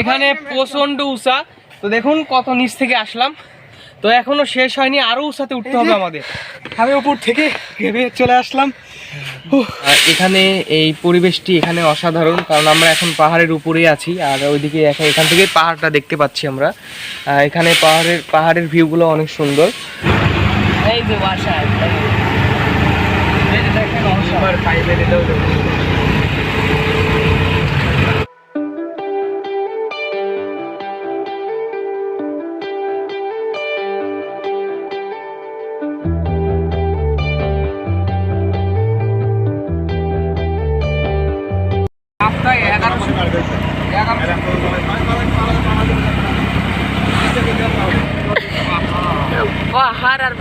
এখানে প্রচণ্ড উঁচা তো দেখুন কত নিচ থেকে আসলাম। তো এখনও শেষ হয়নি আরও উঁচাতে উঠতে হবে আমাদের। আমি উপর থেকে ভেবে চলে আসলাম। আর এখানে এই পরিবেশটি এখানে অসাধারণ কারণ আমরা এখন পাহাড়ের উপরেই আছি আর ওইদিকে এখন এখান থেকে পাহাড়টা দেখতে পাচ্ছি আমরা। এখানে পাহাড়ের পাহাড়ের ভিউগুলো অনেক সুন্দর। এই যে বাসা পাহাড়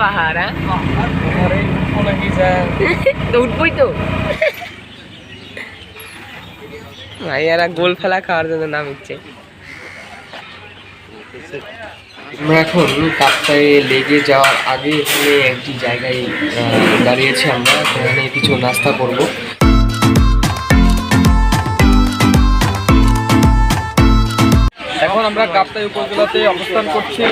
পাহাড় হ্যাঁ তো উঠবই তো ভাইয়ারা গোল ফেলা খাওয়ার জন্য নামিচ্ছে আমরা এখন কাপ্তায় লেগে যাওয়ার আগে এখানে একটি জায়গায় দাঁড়িয়েছি আমরা। সেখানে কিছু নাস্তা করব। এখন আমরা কাপ্তাই উপজেলাতে অবস্থান করছি।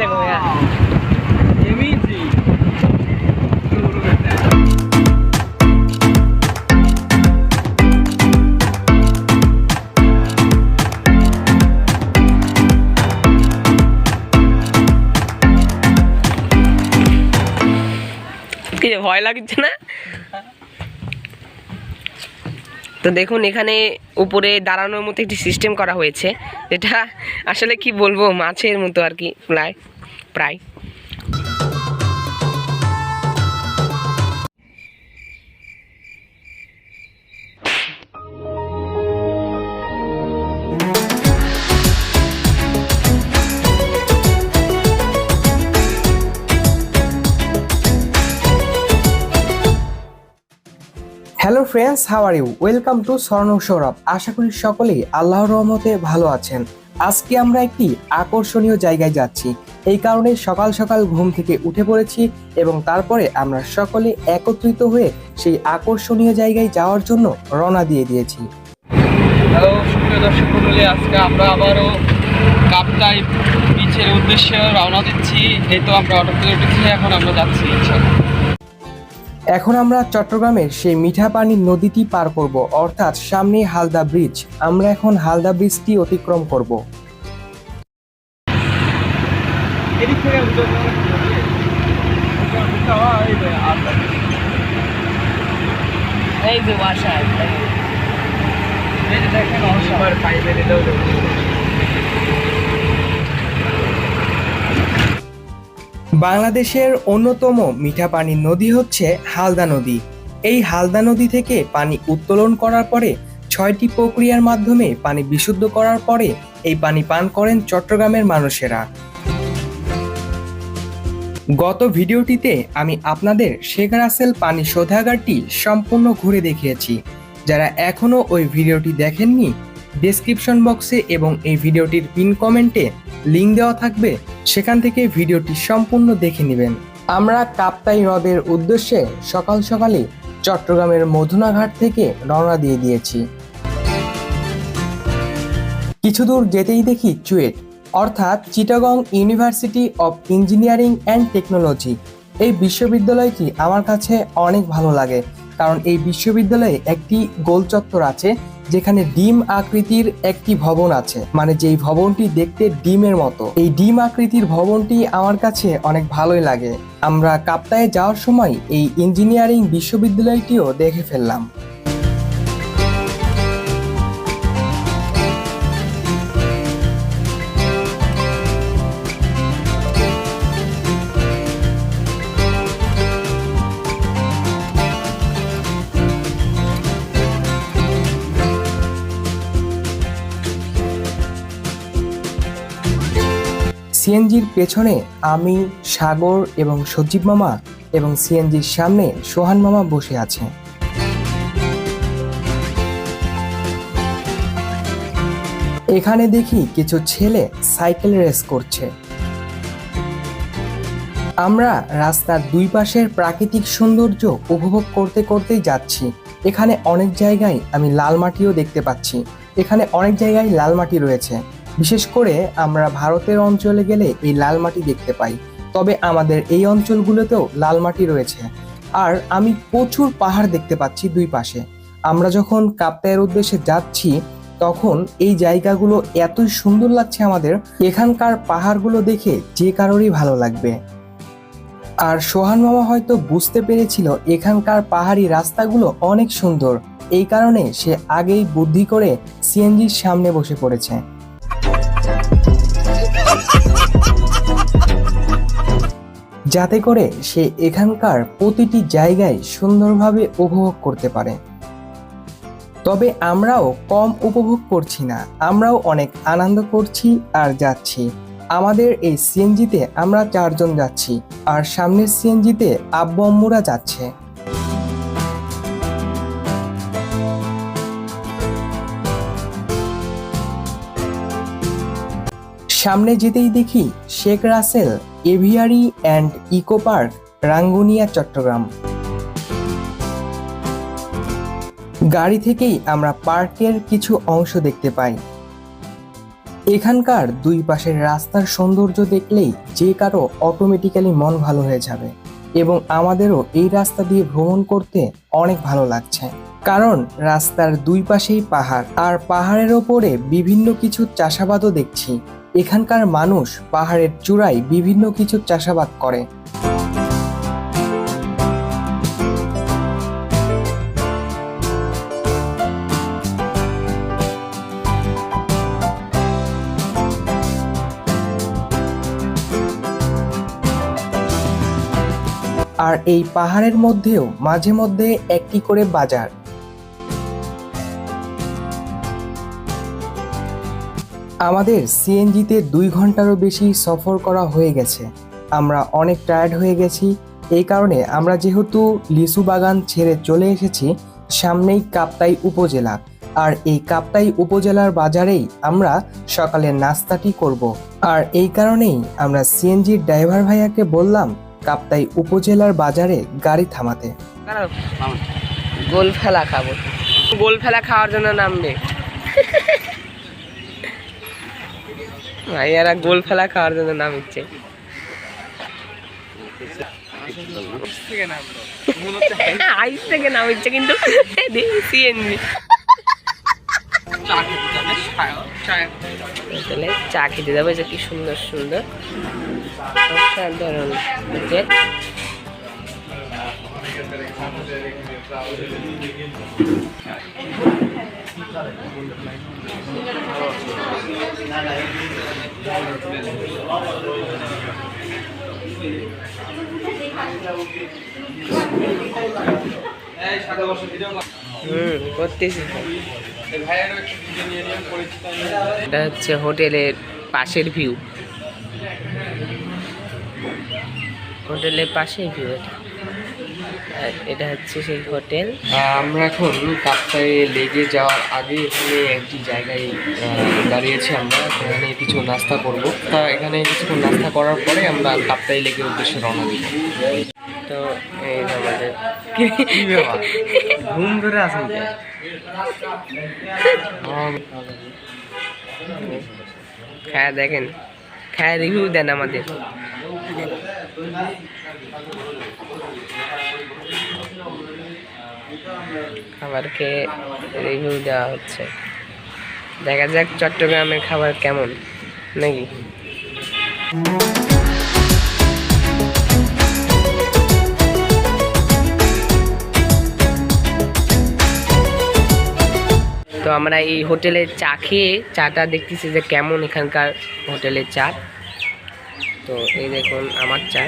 দেখো ভাইয়া। রে, ভয় লাগছে না? তো দেখুন, এখানে উপরে দাঁড়ানোর মতো একটি সিস্টেম করা হয়েছে এটা আসলে কি বলব, মাছের মতো আর কি, প্রায় প্রায়। Friends how are you welcome to Swarna Sourav আশা করি সকলেই আল্লাহর রহমতে ভালো আছেন। আজকে আমরা একটি আকর্ষণীয় জায়গায় যাচ্ছি। এই কারণে সকাল সকাল ঘুম থেকে উঠে পড়েছি এবং তারপরে আমরা সকলে একত্রিত হয়ে সেই আকর্ষণীয় জায়গায় যাওয়ার জন্য রওনা দিয়ে দিয়েছি। হ্যালো সুপ্রিয় দর্শক মন্ডলী, আজকে আমরা আবারও কাপ্তাই বিচের উদ্দেশ্যে রওনা দিচ্ছি। এই তো আমরা অটো থেকে উঠেছি, এখন আমরা যাচ্ছি, ইনশাআল্লাহ। এখন আমরা চট্টগ্রামের সেই মিঠা পানির নদীটি পার করব অর্থাৎ সামনে হালদা ব্রিজ আমরা এখন হালদা ব্রিজটি অতিক্রম করব। এই যে আটটা। এই যে বাসা এই যে দেখেন বাংলাদেশের অন্যতম মিঠা পানির নদী হচ্ছে হালদা নদী। এই হালদা নদী থেকে পানি উত্তোলন করার পরে ছয়টি প্রক্রিয়ার মাধ্যমে পানি বিশুদ্ধ করার পরে এই পানি পান করেন চট্টগ্রামের মানুষেরা। গত ভিডিওটিতে আমি আপনাদের শেখ রাসেল পানি শোধাগারটি সম্পূর্ণ ঘুরে দেখিয়েছি। যারা এখনও ওই ভিডিওটি দেখেননি ডেসক্রিপশন বক্সে এবং এই ভিডিওটির পিন কমেন্টে লিঙ্ক দেওয়া থাকবে, সেখান থেকে ভিডিওটি সম্পূর্ণ দেখে নেবেন। আমরা কাপ্তাই হ্রদের উদ্দেশ্যে সকাল সকালে চট্টগ্রামের মধুনাঘাট থেকে রওনা দিয়ে দিয়েছি। কিছু দূর যেতেই দেখি চুয়েট, অর্থাৎ Chittagong university of engineering and technology. এই বিশ্ববিদ্যালয়টি আমার কাছে অনেক ভালো লাগে। কারণ এই বিশ্ববিদ্যালয়ে একটি গোল চত্বর আছে, যেখানে ডিম আকৃতির একটি ভবন আছে। মানে যেই ভবনটি দেখতে ডিমের মতো। এই ডিম আকৃতির ভবনটি আমার কাছে অনেক ভালোই লাগে। আমরা কাপ্তায় যাওয়ার সময় এই ইঞ্জিনিয়ারিং বিশ্ববিদ্যালয়টিও দেখে ফেললাম। সিএনজির পেছনে আমি, সাগর এবং সজীব মামা এবং সিএনজির সামনে সোহান মামা বসে আছে। এখানে দেখি কিছু ছেলে সাইকেল রেস করছে। আমরা রাস্তার দুই পাশের প্রাকৃতিক সৌন্দর্য উপভোগ করতে করতেই যাচ্ছি। এখানে অনেক জায়গায় আমি লাল মাটিও দেখতে পাচ্ছি। এখানে অনেক জায়গায় লাল মাটি রয়েছে। বিশেষ করে আমরা ভারতের অঞ্চলে গেলে এই লাল মাটি দেখতে পাই। তবে আমাদের এই অঞ্চলগুলোতেও লাল মাটি রয়েছে। আর আমি প্রচুর পাহাড় দেখতে পাচ্ছি দুই পাশে। আমরা যখন কাপ্তায়ের উদ্দেশ্যে যাচ্ছি, তখন এই জায়গাগুলো এতই সুন্দর লাগছে আমাদের, এখানকার পাহাড়গুলো দেখে যে কারোরই ভালো লাগবে। আর সোহান মামা হয়তো বুঝতে পেরেছিল, এখানকার পাহাড়ি রাস্তাগুলো অনেক সুন্দর। এই কারণে সে আগেই বুদ্ধি করে সিএনজির সামনে বসে পড়েছে। যাতে করে সে এখানকার প্রতিটি জায়গায় সুন্দরভাবে উপভোগ করতে পারে। তবে আমরাও কম উপভোগ করছি না। আমরাও অনেক আনন্দ করছি আর যাচ্ছি। আমাদের এই সিএনজিতে আমরা চারজন যাচ্ছি। আর সামনের সিএনজিতে আব্বু আম্মুরা যাচ্ছে। সামনে যেতেই দেখি Sheikh Russel, aviary and eco park, Rangunia, Chattogram. গাড়ি থেকেই আমরা পার্কের কিছু অংশ দেখতে পাই। এখানকার দুই পাশের রাস্তার সৌন্দর্য দেখলেই যে কারও অটোমেটিক্যালি মন ভালো হয়ে যাবে এবং আমাদেরও এই রাস্তা দিয়ে ভ্রমণ করতে অনেক ভালো লাগছে। কারণ রাস্তার দুই পাশেই পাহাড়, আর পাহাড়ের ওপরে বিভিন্ন কিছু চাষাবাদও দেখছি। এখানকার মানুষ পাহাড়ের চূড়ায় বিভিন্ন কিছু চাষাবাদ করে। আর এই পাহাড়ের মধ্যেও মাঝে মধ্যে একটি করে বাজার। আমাদের সিএনজিতে দুই ঘন্টারও বেশি সফর করা হয়ে গেছে। আমরা অনেক টায়ার্ড হয়ে গেছি। এই কারণে আমরা যেহেতু লিচু বাগান ছেড়ে চলে এসেছি, সামনেই কাপ্তাই উপজেলা। আর এই কাপ্তাই উপজেলার বাজারেই আমরা সকালের নাস্তাটি করব। আর এই কারণেই আমরা সিএনজির ড্রাইভার ভাইয়াকে বললাম, কাপ্তাই উপজেলার বাজারে গাড়ি থামাতে। গোল ফেলা খাব। গোল ফেলা খাওয়ার জন্য নামবে। ভাইয়ারা গোল ফেলা খাওয়ার জন্য নামিচ্ছে আইস থেকে নামিচ্ছে কিন্তু সিএনজি তাহলে চা খেতে যাবে কি সুন্দর সুন্দর। হোটেল হুম করতেছি এটা হচ্ছে হোটেলের পাশের ভিউ। হোটেলের পাশের ভিউ এটা। আর এটা হচ্ছে সেই হোটেল। আমরা এখন কাপ্তায় লেগে যাওয়ার আগে এখানে একটি জায়গায় দাঁড়িয়েছি আমরা। এখানে কিছু নাস্তা করব। তা এখানে কিছুক্ষণ নাস্তা করার পরে আমরা কাপ্তাই লেগের উদ্দেশ্যে রওনা দিব। তো এই আমাদের ঘুম ধরে আসেন খায়া দেখেন। খায়া রিভিউ দেন আমাদের। খাবার খেয়ে রিভিউ দেওয়া হচ্ছে। দেখা যাক চট্টগ্রামের খাবার কেমন, নাকি? তো আমরা এই হোটেলের চা খেয়ে চাটা দেখতেছি যে কেমন এখানকার হোটেলের চা। তো এই দেখুন আমার চা।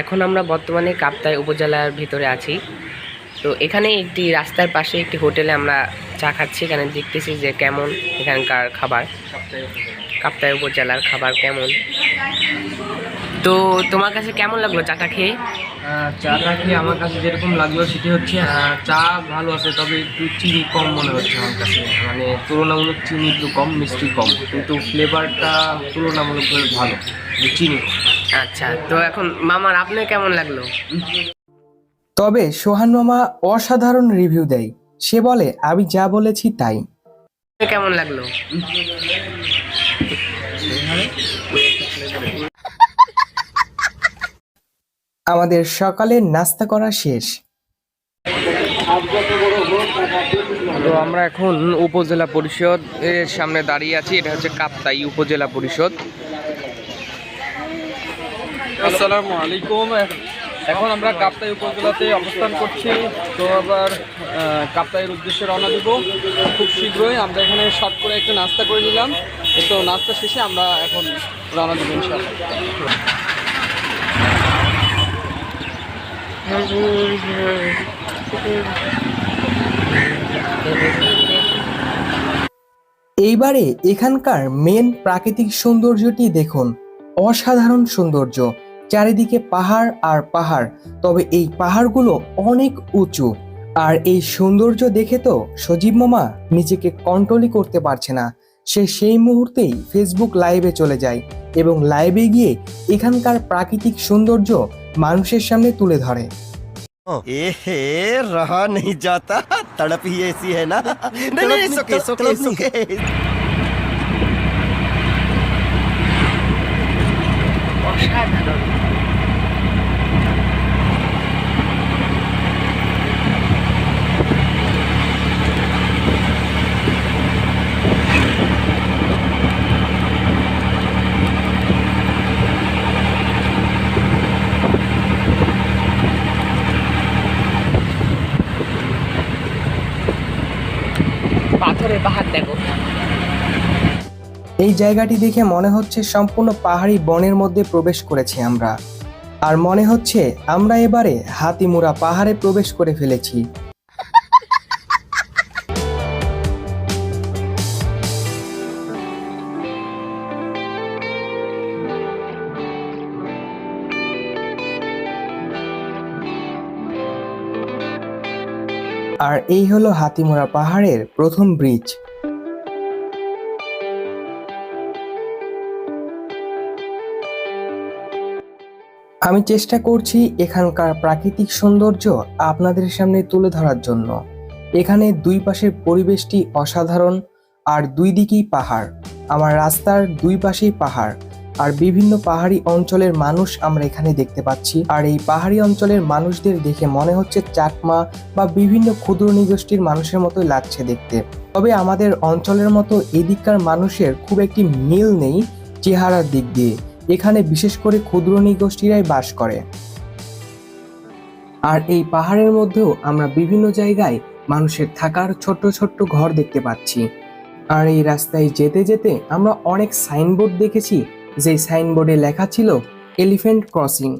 এখন আমরা বর্তমানে কাপ্তাই উপজেলার ভিতরে আছি। তো এখানে একটি রাস্তার পাশে একটি হোটেলে আমরা চা খাচ্ছি এখানে দেখতেছি যে কেমন এখানকার খাবার। কাপ্তাই উপজেলার খাবার কেমন? তো তোমার কাছে কেমন লাগল চাটা খেয়ে? চাটা খেয়ে আমার কাছে যেরকম লাগল সেটি হচ্ছে চা ভালো আছে তবে একটু চিনি কম মনে হচ্ছে আমার কাছে। মানে তুলনামূলক চিনি একটু কম মিষ্টি কম। কিন্তু ফ্লেভারটা তুলনামূলকভাবে ভালো চিনি আচ্ছা তো এখন মামার আপনার কেমন লাগল? তবে সোহান মামা অসাধারণ রিভিউ দেয়। সে বলে আমি যা বলেছি তাই। কেমন লাগল? আমাদের সকালের নাস্তা করা শেষ। তো আমরা এখন উপজেলা পরিষদ এর সামনে দাঁড়িয়ে আছি এটা হচ্ছে কাপ্তাই উপজেলা পরিষদ। আসসালামু আলাইকুম। এখন আমরা কাপ্তাই উপজেলাতে অবস্থান করছি। তো আবার কাপ্তাইয়ের উদ্দেশ্যে রওনা দিব। খুব শীঘ্রই আমরা এখানে শর্ট করে একটা নাস্তা করে নিলাম। এই তো নাস্তা শেষে আমরা এখন রওনা দেবো ইনশাআল্লাহ। এইবারে এখানকার মেন প্রাকৃতিক সৌন্দর্যটি দেখুন। অসাধারণ সৌন্দর্য। চারিদিকে পাহাড় আর পাহাড়, তবে এই পাহাড়গুলো অনেক উঁচু। আর এই সৌন্দর্য দেখে তো সজীব মামা নিজেকে কন্ট্রোলই করতে পারছে না। সে সেই মুহূর্তেই ফেসবুক লাইভে চলে যায় এবং লাইভে গিয়ে এখানকার প্রাকৃতিক সৌন্দর্য মানুষের সামনে তুলে ধরে एहे रहा नहीं जाता तड़प ही ऐसी है ना नहीं नहीं सुके सुके सुके অসাধারণ পাথরের পাহাড় দেখো। এই জায়গাটি দেখে মনে হচ্ছে সম্পূর্ণ পাহাড়ি বনের মধ্যে প্রবেশ করেছি আমরা। আর মনে হচ্ছে আমরা এবারে হাতিমুরা পাহাড়ে প্রবেশ করে ফেলেছি। আর এই হলো হাতিমোড়া পাহাড়ের প্রথম ব্রিজ। আমি চেষ্টা করছি এখানকার প্রাকৃতিক সৌন্দর্য আপনাদের সামনে তুলে ধরার জন্য। এখানে দুই পাশের পরিবেশটি অসাধারণ আর দুই দিকেই পাহাড়। আমার রাস্তার দুই পাশেই পাহাড়। আর বিভিন্ন পাহাড়ি অঞ্চলের মানুষ আমরা এখানে দেখতে পাচ্ছি। আর এই পাহাড়ি অঞ্চলের মানুষদের দেখে মনে হচ্ছে চাকমা বা বিভিন্ন ক্ষুদ্র নিগোষ্ঠীর মানুষের মতোই লাগছে দেখতে। তবে আমাদের অঞ্চলের মতো এদিককার মানুষের খুব একটি মিল নেই চেহারার দিক দিয়ে। এখানে বিশেষ করে ক্ষুদ্র নিগোষ্ঠীরাই বাস করে। আর এই পাহাড়ের মধ্যেও আমরা বিভিন্ন জায়গায় মানুষের থাকার ছোট্ট ছোট্ট ঘর দেখতে পাচ্ছি। আর এই রাস্তায় যেতে যেতে আমরা অনেক সাইনবোর্ড দেখেছি যে সাইনবোর্ডে লেখা ছিল, এলিফ্যান্ট ক্রসিং।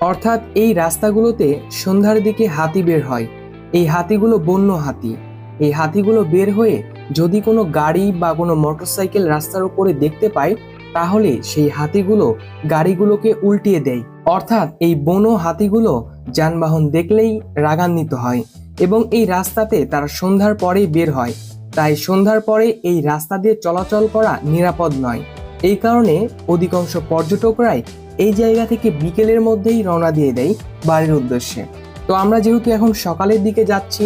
অর্থাৎ এই রাস্তাগুলোতে সন্ধ্যার দিকে হাতি বের হয়। এই হাতিগুলো বন্য হাতি। এই হাতিগুলো বের হয়ে যদি কোনো গাড়ি বা কোনো মোটরসাইকেল রাস্তার উপরে দেখতে পায়, তাহলে সেই হাতিগুলো গাড়িগুলোকে উল্টিয়ে দেয়। অর্থাৎ এই বনো হাতিগুলো যানবাহন দেখলেই রাগান্বিত হয় এবং এই রাস্তাতে তারা সন্ধ্যার পরেই বের হয়। তাই সন্ধ্যার পরে এই রাস্তা দিয়ে চলাচল করা নিরাপদ নয়। এই কারণে অধিকাংশ পর্যটকরাই এই জায়গা থেকে বিকেলের মধ্যেই রওনা দিয়ে দেয় বাড়ির উদ্দেশ্যে। তো আমরা যেহেতু এখন সকালের দিকে যাচ্ছি,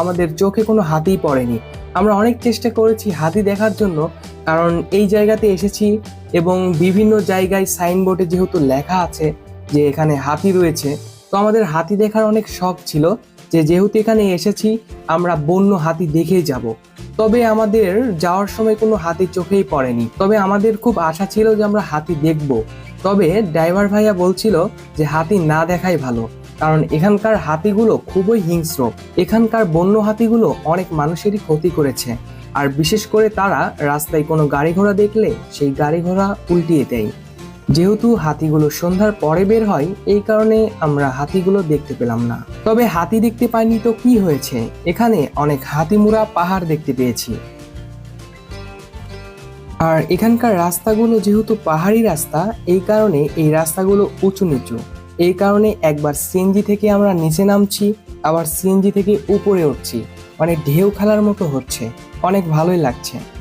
আমাদের চোখে কোনো হাতিই পড়েনি। আমরা অনেক চেষ্টা করেছি হাতি দেখার জন্য, কারণ এই জায়গাতে এসেছি এবং বিভিন্ন জায়গায় সাইনবোর্ডে যেহেতু লেখা আছে যে এখানে হাতি রয়েছে, তো আমাদের হাতি দেখার অনেক শখ ছিল যে যেহেতু এখানে এসেছি, আমরা বন্য হাতি দেখেই যাব। তবে আমাদের যাওয়ার সময় কোনো হাতি চোখেই পড়েনি। তবে আমাদের খুব আশা ছিল যে আমরা হাতি দেখব। তবে ড্রাইভার ভাইয়া বলছিল যে হাতি না দেখাই ভালো, কারণ এখানকার হাতিগুলো খুবই হিংস্র। এখানকার বন্য হাতিগুলো অনেক মানুষেরই ক্ষতি করেছে। আর বিশেষ করে তারা রাস্তায় কোনো গাড়ি ঘোড়া দেখলে সেই গাড়ি ঘোড়া উল্টিয়ে দেয়। যেহেতু হাতিগুলো সন্ধ্যার পরে বের হয়, এই কারণে আমরা হাতিগুলো দেখতে পেলাম না। তবে হাতি দেখতে পাইনি তো কি হয়েছে? এখানে অনেক হাতিমুরা পাহাড় দেখতে পেয়েছি। আর এখানকার রাস্তাগুলো যেহেতু পাহাড়ি রাস্তা, এই কারণে এই রাস্তাগুলো উঁচু নিচু। এই কারণে একবার সিএনজি থেকে আমরা নিচে নামছি, আবার সিএনজি থেকে উপরে উঠছি। মানে ঢেউ খেলার মতো হচ্ছে। অনেক ভালোই লাগছে।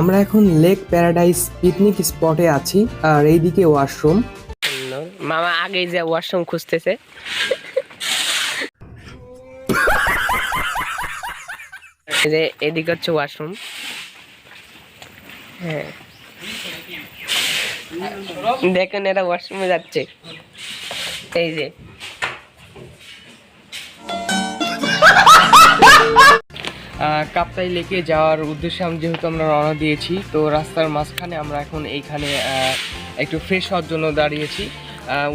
আমরা এখন লেক প্যারাডাইস পিকনিক স্পটে আছি, আর এইদিকে ওয়াশরুম মামা আগেই যে ওয়াশরুম খুঁজতেছে। যে এদিকে হচ্ছে ওয়াশরুম হ্যাঁ। দেখেন এরা ওয়াশরুমে যাচ্ছে। এই যে। কাপ্তাই লেকে যাওয়ার উদ্দেশ্যে আমি যেহেতু আমরা রওনা দিয়েছি, তো রাস্তার মাঝখানে আমরা এখন এইখানে একটু ফ্রেশ হওয়ার জন্য দাঁড়িয়েছি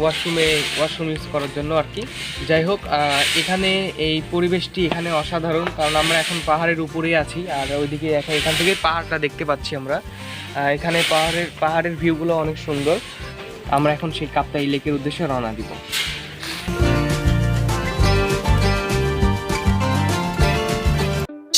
ওয়াশরুমে ওয়াশরুম ইউজ করার জন্য আর কি। যাই হোক এখানে এই পরিবেশটি এখানে অসাধারণ, কারণ আমরা এখন পাহাড়ের উপরেই আছি, আর ওইদিকে এখন- থেকে পাহাড়টা দেখতে পাচ্ছি আমরা। এখানে পাহাড়ের পাহাড়ের ভিউগুলো অনেক সুন্দর। আমরা এখন সেই কাপ্তাই লেকের উদ্দেশ্যে রওনা দিব।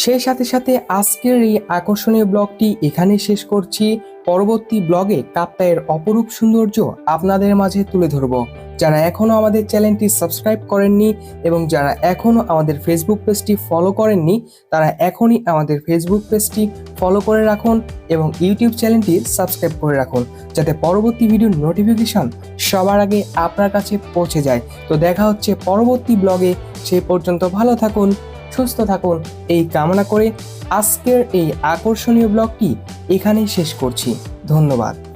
সেই সাথে সাথে আজকের এই আকর্ষণীয় ব্লগটি এখানে শেষ করছি। পরবর্তী ব্লগে কাপ্তাইয়ের অপরূপ সৌন্দর্য আপনাদের মাঝে তুলে ধরব। যারা এখনও আমাদের চ্যানেলটি সাবস্ক্রাইব করেননি এবং যারা এখনও আমাদের ফেসবুক পেজটি ফলো করেননি, তারা এখনই আমাদের ফেসবুক পেজটি ফলো করে রাখুন এবং ইউটিউব চ্যানেলটি সাবস্ক্রাইব করে রাখুন, যাতে পরবর্তী ভিডিওর নোটিফিকেশন সবার আগে আপনার কাছে পৌঁছে যায়। তো দেখা হচ্ছে পরবর্তী ব্লগে। সেই পর্যন্ত ভালো থাকুন সুস্থ থাকুন। এই কামনা করে আজকের এই আকর্ষণীয় ব্লগটি এখানেই শেষ করছি। ধন্যবাদ।